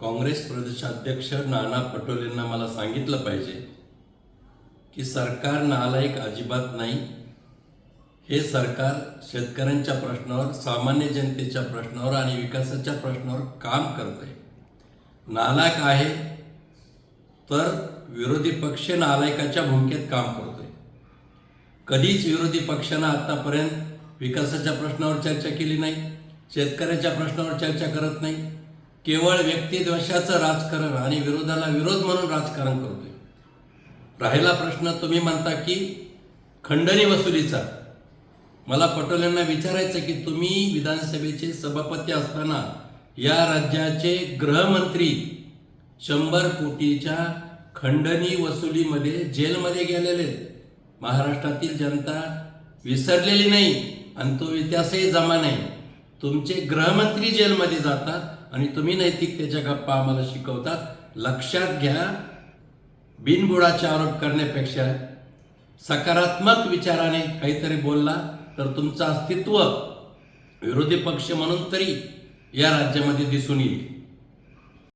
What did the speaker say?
काँग्रेस प्रदेशाध्यक्ष नाना पटोलेंना मला सांगितलं पाहिजे की सरकार नालायक अजिबात नाही. हे सरकार शेतकऱ्यांच्या प्रश्नावर सामान्य जनतेच्या प्रश्नावर आणि विकासाच्या प्रश्नावर काम करत आहे नालायक आहे तर विरोधी पक्ष नालायकाच्या भूमिकेत काम करतोय. कधीच विरोधी पक्षानं आतापर्यंत विकासाच्या प्रश्नावर चर्चा केली नाही शेतकऱ्याच्या प्रश्नावर चर्चा करत नाही केवळ व्यक्तिद्वेषाचं राजकारण आणि विरोधाला विरोध म्हणून राजकारण करतोय. राहिला प्रश्न तुम्ही म्हणता की खंडणी वसुलीचा. मला पटोलेंना विचारायचं की तुम्ही विधानसभेचे सभापती असताना या राज्याचे गृहमंत्री शंभर कोटीच्या खंडणी वसुलीमध्ये जेलमध्ये गेलेले. आहेत. महाराष्ट्रातील जनता विसरलेली नाही आणि तो इतिहासही जमा नाही. तुमचे गृहमंत्री जेलमध्ये जातात आणि तुम्ही नैतिकतेच्या गप्पा आम्हाला शिकवतात. लक्षात घ्या बिनबुडाचे आरोप करण्यापेक्षा सकारात्मक विचाराने काहीतरी बोलला तर तुमचं अस्तित्व विरोधी पक्ष म्हणून तरी या राज्यामध्ये दिसून येईल.